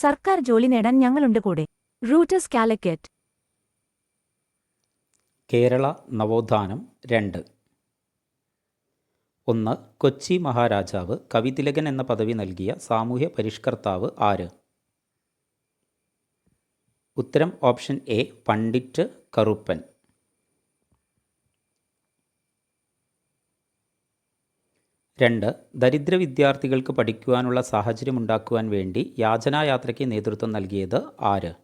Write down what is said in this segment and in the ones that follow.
സർക്കാർ ജോലി നേടാൻ ഞങ്ങളുണ്ട് കൂടെ. റൂട്ടസ് കാലിക്കറ്റ് കേരള നവോത്ഥാനം രണ്ട്. ഒന്ന് കൊച്ചി മഹാരാജാവ് കവിതിലകൻ എന്ന പദവി നൽകിയ സാമൂഹ്യ പരിഷ്കർത്താവ് ആര്? ഉത്തരം ഓപ്ഷൻ എ പണ്ഡിറ്റ് കറുപ്പൻ. രണ്ട് ദരിദ്ര വിദ്യാർത്ഥികൾക്ക് പഠിക്കുവാനുള്ള സാഹചര്യമുണ്ടാക്കുവാൻ വേണ്ടി യാചനായാത്രയ്ക്ക് നേതൃത്വം നൽകിയത് ആര്?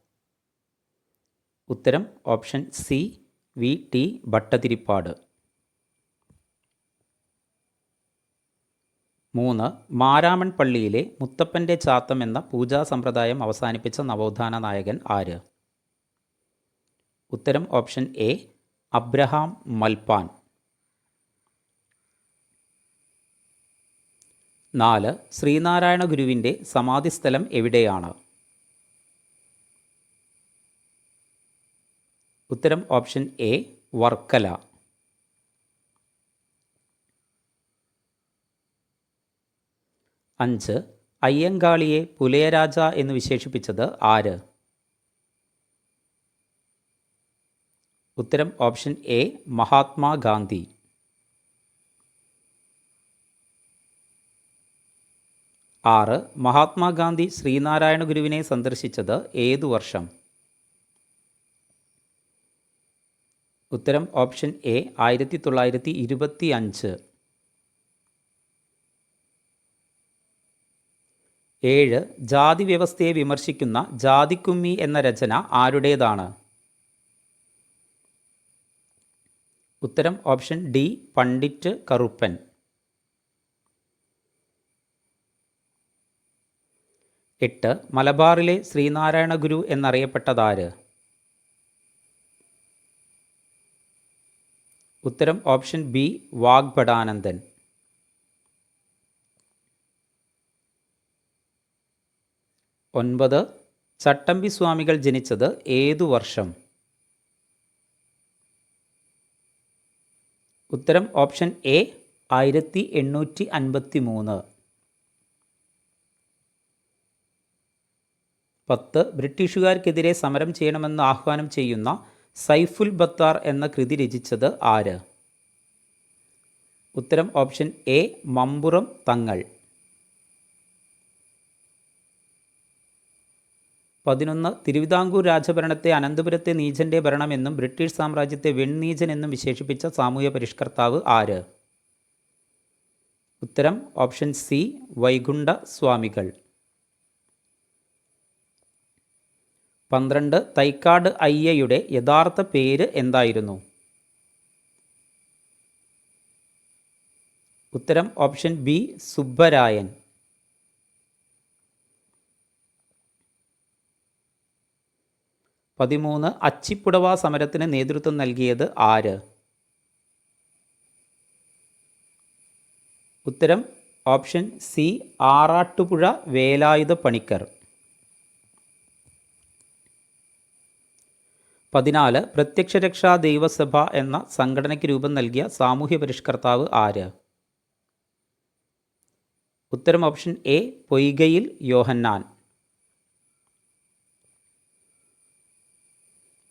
ഉത്തരം option C V T Bhattathiripad. മൂന്ന് മാരാമൺ പള്ളിയിലെ മുത്തപ്പന്റെ ചാത്തം എന്ന പൂജാ സമ്പ്രദായം അവസാനിപ്പിച്ച നവോത്ഥാന നായകൻ ആര്? ഉത്തരം ഓപ്ഷൻ എ അബ്രഹാം മൽപ്പാൻ. നാല് ശ്രീനാരായണ ഗുരുവിന്റെ സമാധിസ്ഥലം എവിടെയാണ്? ഉത്തരം ഓപ്ഷൻ എ വർക്കല. അഞ്ച് അയ്യങ്കാളിയെ പുലയരാജ എന്ന് വിശേഷിപ്പിച്ചത് ആര്? ഉത്തരം ഓപ്ഷൻ എ മഹാത്മാഗാന്ധി. ആറ്. മഹാത്മാഗാന്ധി ശ്രീനാരായണ ഗുരുവിനെ സന്ദർശിച്ചത് ഏതു വർഷം? ഉത്തരം ഓപ്ഷൻ എ ആയിരത്തി തൊള്ളായിരത്തി ഇരുപത്തി അഞ്ച് ഏഴ്. ജാതി വ്യവസ്ഥയെ വിമർശിക്കുന്ന ജാതിക്കുമ്മി എന്ന രചന ആരുടേതാണ്? ഉത്തരം ഓപ്ഷൻ ഡി പണ്ഡിറ്റ് കറുപ്പൻ. എട്ട് മലബാറിലെ ശ്രീനാരായണ ഗുരു എന്നറിയപ്പെട്ടതാര്? ഉത്തരം ഓപ്ഷൻ ബി വാഗ്ഭടാനന്ദൻ. ഒൻപത് ചട്ടമ്പി സ്വാമികൾ ജനിച്ചത് ഏതു വർഷം? ഉത്തരം ഓപ്ഷൻ എ ആയിരത്തി എണ്ണൂറ്റി അൻപത്തി മൂന്ന് പത്ത് ബ്രിട്ടീഷുകാർക്കെതിരെ സമരം ചെയ്യണമെന്ന് ആഹ്വാനം ചെയ്യുന്ന സൈഫുൽ ബത്താർ എന്ന കൃതി രചിച്ചത് ആര്? ഉത്തരം ഓപ്ഷൻ എ മമ്പുറം തങ്ങൾ. പതിനൊന്ന് തിരുവിതാംകൂർ രാജഭരണത്തെ അനന്തപുരത്തെ നീചന്റെ ഭരണമെന്നും ബ്രിട്ടീഷ് സാമ്രാജ്യത്തെ വെൺനീചൻ എന്നും വിശേഷിപ്പിച്ച സാമൂഹ്യ പരിഷ്കർത്താവ് ആര്? ഉത്തരം ഓപ്ഷൻ സി വൈകുണ്ഠ സ്വാമികൾ പന്ത്രണ്ട് തൈക്കാട് അയ്യയുടെ യഥാർത്ഥ പേര് എന്തായിരുന്നു? ഉത്തരം ഓപ്ഷൻ ബി സുബ്ബരായൻ. പതിമൂന്ന് അച്ചിപ്പുടവ സമരത്തിന് നേതൃത്വം നൽകിയത് ആര്? ഉത്തരം ഓപ്ഷൻ സി ആറാട്ടുപുഴ വേലായുധ പണിക്കർ. പതിനാല് പ്രത്യക്ഷരക്ഷാ ദൈവസഭ എന്ന സംഘടനയ്ക്ക് രൂപം നൽകിയ സാമൂഹ്യ പരിഷ്കർത്താവ് ആര്? ഉത്തരം ഓപ്ഷൻ എ പൊയ്കയിൽ യോഹന്നാൻ.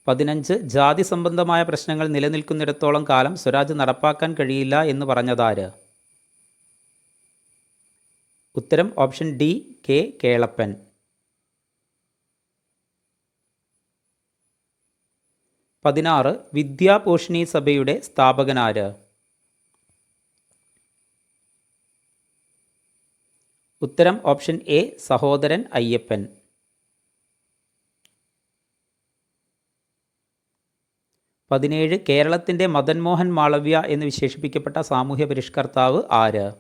പതിനഞ്ച് ജാതി സംബന്ധമായ പ്രശ്നങ്ങൾ നിലനിൽക്കുന്നിടത്തോളം കാലം സ്വരാജ് നടപ്പാക്കാൻ കഴിയില്ല എന്ന് പറഞ്ഞതാര്? ഉത്തരം ഓപ്ഷൻ ഡി കെ കേളപ്പൻ. പതിനാറ് വിദ്യാപോഷിണി സഭയുടെ സ്ഥാപകനാര്? ഉത്തരം ഓപ്ഷൻ എ സഹോദരൻ അയ്യപ്പൻ. പതിനേഴ് കേരളത്തിന്റെ മദൻമോഹൻ മാളവ്യ എന്ന് വിശേഷിപ്പിക്കപ്പെട്ട സാമൂഹ്യ പരിഷ്കർത്താവ് ആര്?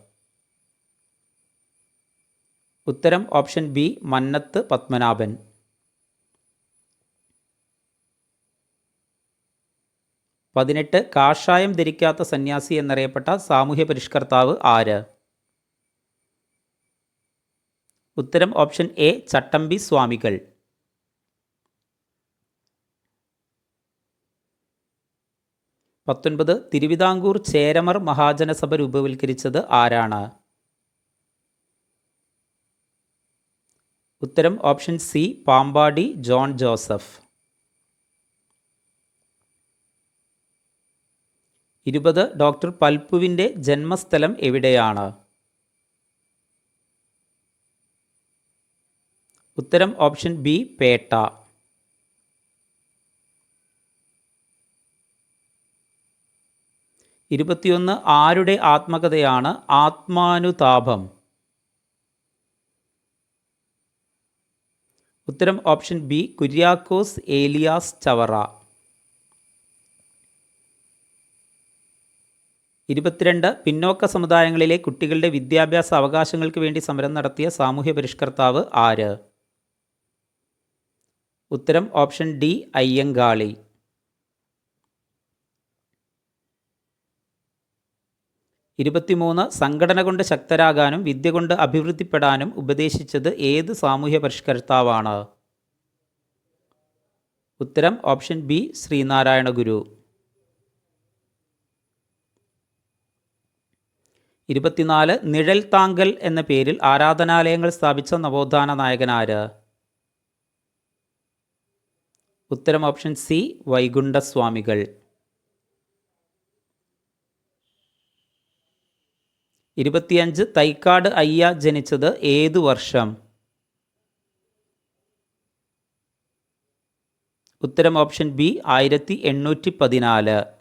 ഉത്തരം ഓപ്ഷൻ ബി മന്നത്ത് പത്മനാഭൻ. പതിനെട്ട് കാഷായം ധരിക്കാത്ത സന്യാസി എന്നറിയപ്പെട്ട സാമൂഹ്യ പരിഷ്കർത്താവ് ആര്? ഉത്തരം ഓപ്ഷൻ എ ചട്ടമ്പി സ്വാമികൾ. പത്തൊൻപത് തിരുവിതാംകൂർ ചേരമർ മഹാജനസഭ രൂപവൽക്കരിച്ചത് ആരാണ്? ഉത്തരം option C Pampady John Joseph. ഇരുപത് ഡോക്ടർ പൽപ്പുവിന്റെ ജന്മസ്ഥലം എവിടെയാണ്? ഉത്തരം ഓപ്ഷൻ ബി പേട്ട. ഇരുപത്തിയൊന്ന് ആരുടെ ആത്മകഥയാണ് ആത്മാനുതാപം? ഉത്തരം ഓപ്ഷൻ ബി കുര്യാക്കോസ് ഏലിയാസ് ചവറ. ഇരുപത്തിരണ്ട് പിന്നോക്ക സമുദായങ്ങളിലെ കുട്ടികളുടെ വിദ്യാഭ്യാസ അവകാശങ്ങൾക്ക് വേണ്ടി സമരം നടത്തിയ സാമൂഹ്യ പരിഷ്കർത്താവ് ആര്? ഉത്തരം ഓപ്ഷൻ ഡി അയ്യങ്കാളി. ഇരുപത്തിമൂന്ന് സംഘടന കൊണ്ട് ശക്തരാകാനും വിദ്യ കൊണ്ട് അഭിവൃദ്ധിപ്പെടാനും ഉപദേശിച്ചത് ഏത് സാമൂഹ്യ പരിഷ്കർത്താവാണ്? ഉത്തരം ഓപ്ഷൻ ബി ശ്രീനാരായണ ഗുരു ഇരുപത്തിനാല് നിഴൽ താങ്കൽ എന്ന പേരിൽ ആരാധനാലയങ്ങൾ സ്ഥാപിച്ച നവോത്ഥാന നായകനാര്? ഉത്തരം ഓപ്ഷൻ സി വൈകുണ്ഠസ്വാമികൾ. ഇരുപത്തിയഞ്ച് തൈക്കാട് അയ്യ ജനിച്ചത് ഏതു വർഷം? ഉത്തരം ഓപ്ഷൻ ബി ആയിരത്തി എണ്ണൂറ്റി പതിനാല്.